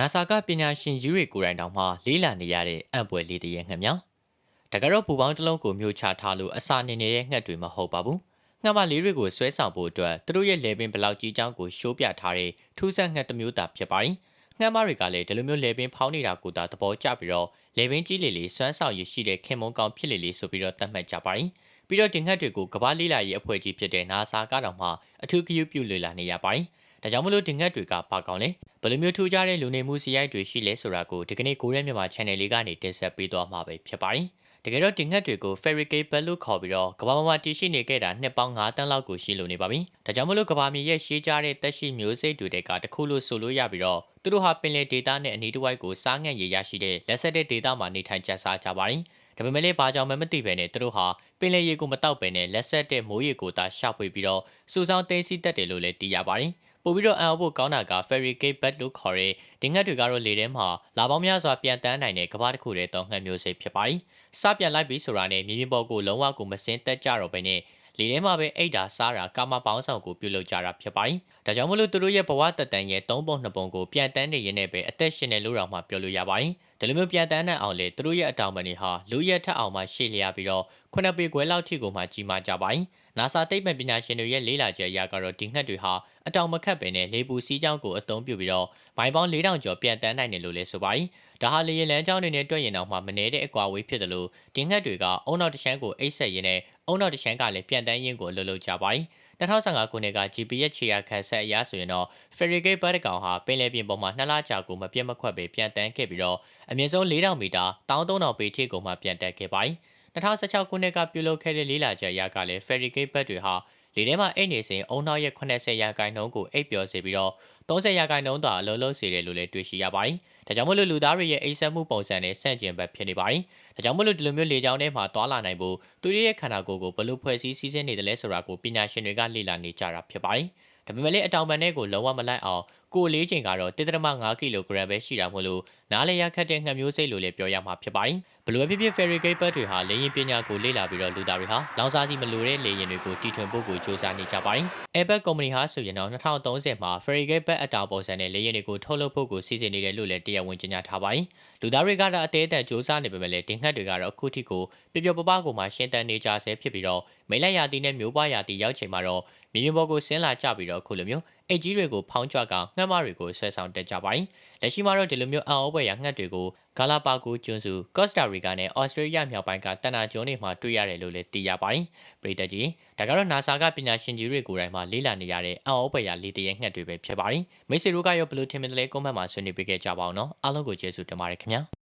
NASA ကပညာရှင်ကြီးတွေကိုယ်တိုင်တောင်မှလေးလာနေရတဲ့အံ့ပွဲလေးတည်းရဲ့ငှက်မြောင်တကယ်တော့ပူပေါင်းတစ်လုံးကိုမျိုးချထားလို့အစာနေနေတဲ့ငှက်တွေမဟုတ်ပါဘူးငှက်မလေးတွေကိုဆွဲဆောင်ဖို့အတွက်သူတို့ရဲ့လေပင်ဘလောက်ကြီးချောင်းကိုရှိုးပြထားတဲ့ထူးဆန်းငှက်တစ်မျိုးသာဖြစ်ပါတယ်ငှက်မတွေကလည်းဒီလိုမျိုးလေပင်ဖောင်းနေတာကိုသာသဘောကျပြီးတော့လေပင်ကြီးလေးလေးစွမ်းဆောင်ရရှိတဲ့ခင်မုန်းကောင်းဖြစ်လေလေးဆိုပြီးတော့သတ်မှတ်ကြပါတယ်ပြီးတော့တင်ငှက်တွေကိုကမ္ဘာလေးလာရေးအဖွဲ့ကြီးဖြစ်တဲ့ NASA ကတောင်မှအထူးဂရုပြုလေ့လာနေရပါတယ်ဒါကြောင့်မလို့တင်ငှက်တွေကပါကောင်းလဲ ဘယ်လိုမျိုးထူးခြားတဲ့လူနေမှုစီရိုက်တွေရှိလဲဆိုတာကိုဒီကနေ့ကိုရဲမြန်မာ channel လေးကနေတင်ဆက်ပေးသွားမှာပဲဖြစ်ပါတယ်တကယ်တော့တင်ငှက်တွေကို Ferricate Bell လို့ခေါ်ပြီးတော့ကမ္ဘာပေါ်မှာတည်ရှိနေခဲ့တာနှစ်ပေါင်း9တန်းလောက်ကိုရှိလို့နေပါပြီ။ဒါကြောင့်မလို့ကမ္ဘာမြေရဲ့ရှေးကြတဲ့တက်ရှိမျိုးစိတ်တွေတဲကတခုလို့ဆိုလို့ရပြီးတော့သူတို့ဟာပင်လယ်ဒေသနဲ့အနီးတစ်ဝိုက်ကိုစားငတ်ရရရှိတဲ့လက်ဆက်တဲ့ဒေသမှာနေထိုင်ကြစားကြပါတယ်။ဒါပေမဲ့လည်းဘာကြောင့်မှမသိပဲနဲ့သူတို့ဟာပင်လယ်ရေကိုမတောက်ပဲနဲ့လက်ဆက်တဲ့မိုးရေကိုသာရှာဖွေပြီးတော့စူဆောင်းသိမ်းဆည်းတတ်တယ်လို့လည်းသိရပါတယ်။ ပို့ပြီးတော့အံ့ဩဖို့ကောင်းတာက Ferry Gate Bat လို့ခေါ်တဲ့ဒင်ငတ်တွေကတော့လေထဲမှာလာပေါင်းများစွာပြန်တန်းနိုင်တဲ့ကမ္ဘာတစ်ခုတည်းသောငှက်မျိုးစိတ်ဖြစ်ပါတယ်။စပြန်လိုက်ပြီးဆိုတာနဲ့မြေပြင်ပေါ်ကိုလုံးဝကိုမစင်းတက်ကြတော့ဘဲနဲ့လေထဲမှာပဲအိတ်တာစားတာကာမပေါင်းဆောင်ကိုပြုလုပ်ကြတာဖြစ်ပါတယ်။ဒါကြောင့်မလို့သူတို့ရဲ့ဘဝတက်တန်ရဲ့၃ပုံ၂ပုံကိုပြန်တန်းနေရင်းနဲ့ပဲအသက်ရှင်နေလို့တော့မှပြောလို့ရပါတယ်။ဒီလိုမျိုးပြန်တန်းတဲ့အောင်လေသူတို့ရဲ့အတောင်ပန်တွေဟာလူရက်ထက်အောင်မှရှေ့လျားပြီးတော့ခုနှစ်ပေခွဲလောက်ထိကိုမှကြီးမားကြပါတယ်။ NASA တိတ်မဲ့ပညာရှင်တွေရဲ့လေးလာချက်အရကတော့ဒီငှက်တွေဟာအတောင်မခတ်ပင်နဲ့လေပူစီးကြောင်းကိုအသုံးပြုပြီးတော့မိုင်ပေါင်း4000ကျော်ပြန်တန်းနိုင်တယ်လို့လည်းဆိုပါတယ်။ဒါဟာလေရင်လန်းကြောင်းတွေနဲ့တွေ့ရင်တော့မှမနေတဲ့အကွာဝေးဖြစ်တယ်လို့ဒီငှက်တွေကအုံနောက်တချမ်းကိုအိတ်ဆက်ရင်းနဲ့အုံနောက်တချမ်းကလည်းပြန်တန်းရင်းကိုအလုပ်လုပ်ကြပါတယ်။2015ခုနှစ်က GPS ခြေရာခံဆက်အရဆိုရင်တော့ Farigate ဘတ်တကောင်ဟာပင်လယ်ပြင်ပေါ်မှာနှစ်လကြာကိုမပြတ်မခွက်ပဲပြန်တန်းခဲ့ပြီးတော့အမြင့်ဆုံး4000မီတာ13000ပေထိကိုမှပြန်တက်ခဲ့ပါတယ် 2016ခုနှစ်ကပြုလုပ်ခဲ့တဲ့လေးလာချက်အရကလည်း Farigate ဘတ်တွေဟာလေထဲမှာအိတ်နေစဉ်အုံနောက်ရဲ့80ရာခိုင်နှုန်းကိုအိတ်ပျော်စေပြီးတော့30ရာခိုင်နှုန်းသာအလုံးလုံးစေတယ်လို့လည်းတွေ့ရှိရပါတယ်။ဒါကြောင့်မလို့လူသားတွေရဲ့အိတ်ဆက်မှုပုံစံနဲ့ဆန့်ကျင်ဘက်ဖြစ်နေပါတယ်။ဒါကြောင့်မလို့ဒီလိုမျိုးလေကြောင်းထဲမှာသွာလာနိုင်ဖို့သူတို့ရဲ့ခန္ဓာကိုယ်ကိုဘယ်လိုဖွဲ့စည်းစည်းစင်းနေတယ်လဲဆိုတာကိုပညာရှင်တွေကလေ့လာနေကြတာဖြစ်ပါတယ်။ဒါပေမဲ့လည်းအတောင်ပံနဲ့ကိုလုံးဝမလိုက်အောင်ကိုလေးချိန်ကတော့1.5ကီလိုဂရမ်ပဲရှိတာမို့လို့ နားလေရခတ်တဲ့ငှက်မျိုးစိတ်လို့လည်းပြောရမှာဖြစ်ပါတယ်။ဘလိုဖြစ်ဖြစ် ferry gate တွေဟာလေရင်ပညာကိုလေ့လာပြီးတော့လူသားတွေဟာလောင်စာစီမလိုတဲ့လေရင်တွေကိုတီထွင်ဖို့ကိုစ조사နေကြပါတယ်။ Airbus ကုမ္ပဏီဟာဆိုရင်တော့2030မှာ ferry gate အတောင်ပုံစံနဲ့လေရင်တွေကိုထုတ်လုပ်ဖို့ကိုစီစဉ်နေတယ်လို့လည်းတရားဝင်ကြေညာထားပါတယ်။လူသားတွေကတော့အသေးအတန်စ조사နေပေမဲ့လည်းတင်ခတ်တွေကတော့အခုထိကိုပျော်ပျော်ပပကိုမှရှင်းတန်နေကြဆဲဖြစ်ပြီးတော့မိလိုက်ရာတီနဲ့မျိုးပွားရာတီရောက်ချိန်မှာတော့မြေပြင်ပေါ်ကိုဆင်းလာကြပြီးတော့ခုလိုမျိုးအိတ်ကြီးတွေကိုဖောင်းကြကငှက်မတွေကိုဆွဲဆောင်တက်ကြပါတယ်။လက်ရှိမှာတော့ဒီလိုမျိုးအံ့ဩ ဲဖွယ်ရာငှက်တွေကိုဂါလာပါဂိုကျွန်းစုကော့စတာရီကာနဲ့ဩစတြေးလျမြောက်ပိုင်းကတန်နာကျွန်းတွေမှာတွေ့ရတယ်လို့လည်းသိရပါတယ်။ပရိသတ်ကြီးဒါကတော့ NASA ကပညာရှင်ကြီးတွေကိုယ်တိုင်မှလေ့လာနေရတဲ့အံ့ဩဖွယ်ရာလေတရဲငှက်တွေပဲဖြစ်ပါတယ်။မိတ်ဆွေတို့ကရောဘယ်လိုထင်မြင်တယ်လဲကွန်မန့်မှာဆွေးနွေးပေးခဲ့ကြပါအောင်နော်။အားလုံးကိုကျေးဇူးတင်ပါတယ်ခင်ဗျာ။